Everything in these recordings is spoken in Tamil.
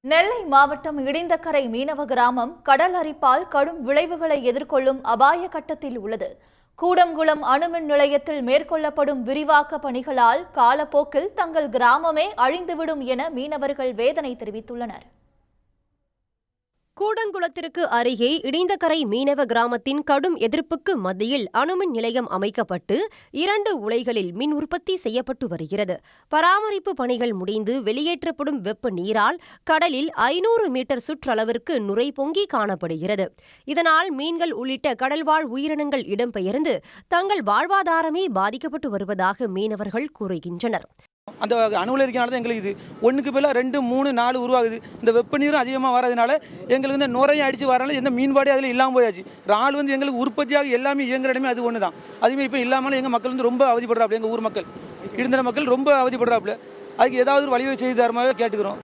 நெல்லை மாவட்டம் இடிந்தக்கரை மீனவ கிராமம் கடல் அரிப்பால் கடும் விளைவுகளை எதிர்கொள்ளும் அபாய கட்டத்தில் உள்ளது. கூடங்குளம் அணுமின் நிலையத்தில் மேற்கொள்ளப்படும் விரிவாக்க பணிகளால் காலப்போக்கில் தங்கள் கிராமமே அழிந்துவிடும் என மீனவர்கள் வேதனை தெரிவித்துள்ளனர். கூடங்குளத்திற்கு அருகே இடிந்தகரை மீனவ கிராமத்தின் கடும் எதிர்ப்புக்கு மத்தியில் அணுமின் நிலையம் அமைக்கப்பட்டு இரண்டு உலைகளில் மின் உற்பத்தி செய்யப்பட்டு வருகிறது. பராமரிப்பு பணிகள் முடிந்து வெளியேற்றப்படும் வெப்ப நீரால் கடலில் ஐநூறு மீட்டர் சுற்றளவிற்கு நுரை பொங்கி காணப்படுகிறது. இதனால் மீன்கள் உள்ளிட்ட கடல்வாழ் உயிரினங்கள் இடம்பெயர்ந்து தங்கள் வாழ்வாதாரமே பாதிக்கப்பட்டு வருவதாக மீனவர்கள் கூறுகின்றனர். அந்த அணுவில் இருக்கனால தான் எங்களுக்கு இது. ஒன்றுக்கு பதிலாக ரெண்டு மூணு நாலு உருவாகுது. இந்த வெப்ப நீரும் அதிகமாக வரதுனால எங்களுக்கு இந்த நுரையை அடித்து வரனால எந்த மீன்பாடி அதில் இல்லாமல் போயாச்சு. இறால் வந்து எங்களுக்கு உற்பத்தியாக எல்லாமே இயங்குற இடமே அது ஒன்று தான் அதுவுமே இப்போ இல்லாமல் எங்கள் மக்கள் வந்து ரொம்ப அவதிப்படுறாப்புல எங்கள் ஊர் மக்கள். இருந்த மக்கள் ரொம்ப அவதிப்படுறாப்புல. அதுக்கு ஏதாவது ஒரு வழிவகை செய்து தருமாறு கேட்டுக்கிறோம்.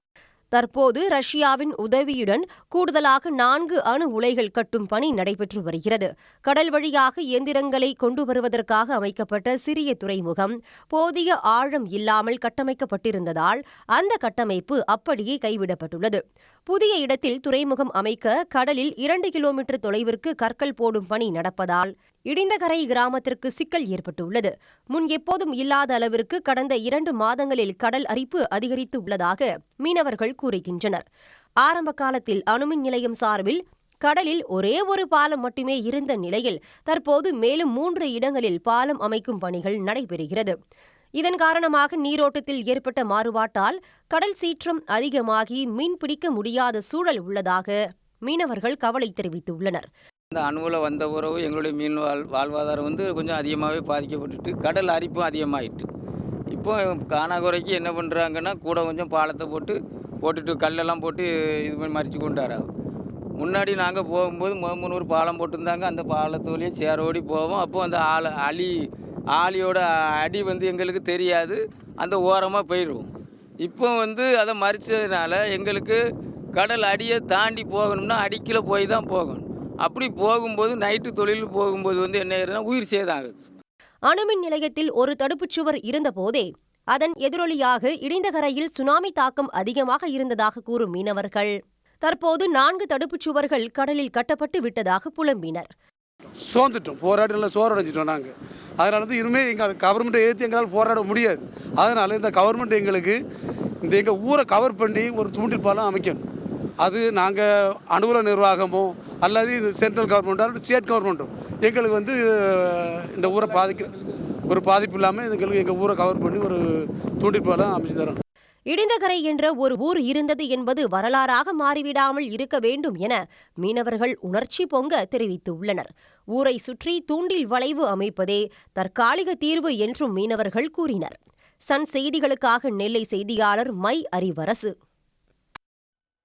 தற்போது ரஷ்யாவின் உதவியுடன் கூடுதலாக நான்கு அணு உலைகள் கட்டும் பணி நடைபெற்று வருகிறது. கடல் வழியாக இயந்திரங்களை கொண்டு வருவதற்காக அமைக்கப்பட்ட சிறிய துறைமுகம் போதிய ஆழம் இல்லாமல் கட்டமைக்கப்பட்டிருந்ததால் அந்த கட்டமைப்பு அப்படியே கைவிடப்பட்டுள்ளது. புதிய இடத்தில் துறைமுகம் அமைக்க கடலில் இரண்டு கிலோமீட்டர் தொலைவிற்கு கற்கள் போடும் பணி நடப்பதால் இடிந்தகரை கிராமத்திற்கு சிக்கல் ஏற்பட்டுள்ளது. முன் எப்போதும் இல்லாத அளவிற்கு கடந்த இரண்டு மாதங்களில் கடல் அரிப்பு அதிகரித்து உள்ளதாக மீனவர்கள் கூறுகின்றனர். ஆரம்ப காலத்தில் அணுமின் நிலையம் சார்பில் கடலில் ஒரே ஒரு பாலம் மட்டுமே இருந்த நிலையில் தற்போது மேலும் மூன்று இடங்களில் பாலம் அமைக்கும் பணிகள் நடைபெறுகிறது. இதன் காரணமாக நீரோட்டத்தில் ஏற்பட்ட மாறுபாட்டால் கடல் சீற்றம் அதிகமாகி மீன் பிடிக்க முடியாத சூழல் உள்ளதாக மீனவர்கள் கவலை தெரிவித்துள்ளனர். இந்த அணுவில் வந்த உறவு எங்களுடைய மீன் வாழ் வாழ்வாதாரம் வந்து கொஞ்சம் அதிகமாகவே பாதிக்கப்பட்டுட்டு கடல் அரிப்பும் அதிகமாகிட்டு இப்போ காணாகுறைக்கு என்ன பண்ணுறாங்கன்னா கூட கொஞ்சம் பாலத்தை போட்டு போட்டுட்டு கல்லெல்லாம் போட்டு இது பண்ணி மறித்து கொண்டாரு முன்னாடி நாங்கள் போகும்போது முத பாலம் போட்டிருந்தாங்க. அந்த பாலத்தோலையே சேரோடி போவோம். அப்போ அந்த ஆள் அலி ஆலியோட அடி வந்து எங்களுக்கு தெரியாது. அந்த ஓரமாக போயிடுவோம் இப்போ வந்து அதை மறிச்சதுனால எங்களுக்கு கடல் அடியை தாண்டி போகணும்னா அடிக்கில் போய் தான் போகணும். அப்படி போகும்போது நைட்டு தொழில் போகும்போது வந்து என்ன உயிர் சேதம் ஆகுது அணுமின் நிலையத்தில் ஒரு தடுப்புச் சுவர் இருந்தபோதே அதன் எதிரொலியாக இடிந்தகரையில் சுனாமி தாக்கம் அதிகமாக இருந்ததாக கூறும் மீனவர்கள். தற்போது நான்கு தடுப்புச் சுவர்கள் கடலில் கட்டப்பட்டு விட்டதாக புலம்பினர். சோர்ந்துட்டோம். போராடி நல்லா சோர்வடைஞ்சிட்டோம் நாங்கள் அதனால வந்து இனிமேல் எங்கள் கவர்மெண்ட்டை எதிர்த்து எங்களால் போராட முடியாது. அதனால் இந்த கவர்மெண்ட் எங்களுக்கு இந்த எங்கள் ஊரை கவர் பண்ணி ஒரு தூண்டில் பாலம் அமைக்கணும். அது நாங்கள் அனுகூல நிர்வாகமோ அல்லது இது சென்ட்ரல் கவர்மெண்ட்டோ அல்லது ஸ்டேட் கவர்மெண்ட்டோ எங்களுக்கு வந்து இந்த ஊரை பாதிக்க ஒரு பாதிப்பு இல்லாமல் எங்களுக்கு எங்கள் ஊரை கவர் பண்ணி ஒரு தூண்டிப்பாலம் அமைச்சு தரோம். இடிந்தகரை என்ற ஒரு ஊர் இருந்தது என்பது வரலாறாக மாறிவிடாமல் இருக்க வேண்டும் என மீனவர்கள் உணர்ச்சி பொங்க தெரிவித்துள்ளனர். ஊரை சுற்றி தூண்டில் வளைவு அமைப்பதே தற்காலிக தீர்வு என்றும் மீனவர்கள் கூறினர். சன் செய்திகளுக்காக நெல்லை செய்தியாளர் மை அறிவரசு.